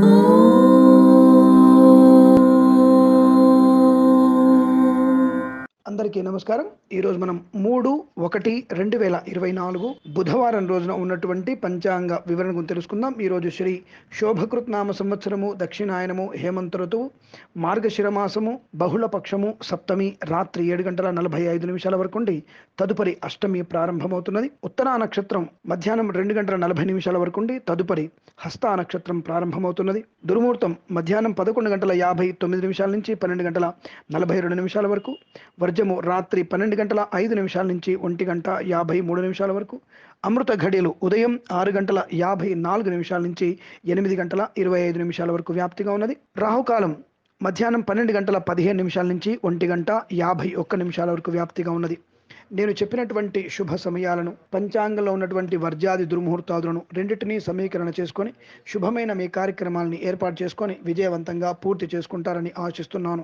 Oh. అందరికీ నమస్కారం. ఈరోజు మనం మూడు ఒకటి రెండు వేల ఇరవై నాలుగు బుధవారం రోజున ఉన్నటువంటి పంచాంగ వివరణ గురించి తెలుసుకుందాం. ఈరోజు శ్రీ శోభకృత్ నామ సంవత్సరము దక్షిణాయనము హేమంత ఋతువు మార్గశిరమాసము బహుళ పక్షము సప్తమి రాత్రి ఏడు గంటల నలభై ఐదు నిమిషాల వరకు ఉండి తదుపరి అష్టమి ప్రారంభమవుతున్నది. ఉత్తరా నక్షత్రం మధ్యాహ్నం రెండు గంటల నలభై నిమిషాల వరకు ఉండి తదుపరి హస్త నక్షత్రం ప్రారంభమవుతున్నది. దుర్ముహూర్తం మధ్యాహ్నం పదకొండు గంటల యాభై తొమ్మిది నిమిషాల నుంచి పన్నెండు గంటల నలభై రెండు నిమిషాల వరకు నిత్యము రాత్రి పన్నెండు గంటల ఐదు నిమిషాల నుంచి ఒంటి గంట యాభై మూడు నిమిషాల వరకు. అమృత ఘడియలు ఉదయం ఆరు గంటల యాభై నాలుగు నిమిషాల నుంచి ఎనిమిది గంటల ఇరవై ఐదు నిమిషాల వరకు వ్యాప్తిగా ఉన్నది. రాహుకాలం మధ్యాహ్నం పన్నెండు గంటల పదిహేను నిమిషాల నుంచి ఒంటి గంట యాభై ఒక్క నిమిషాల వరకు వ్యాప్తిగా ఉన్నది. నేను చెప్పినటువంటి శుభ సమయాలను పంచాంగంలో ఉన్నటువంటి వర్జాది దుర్ముహూర్తాదులను రెండింటినీ సమీకరణ చేసుకొని శుభమైన మీ కార్యక్రమాలని ఏర్పాటు చేసుకొని విజయవంతంగా పూర్తి చేసుకుంటారని ఆశిస్తున్నాను.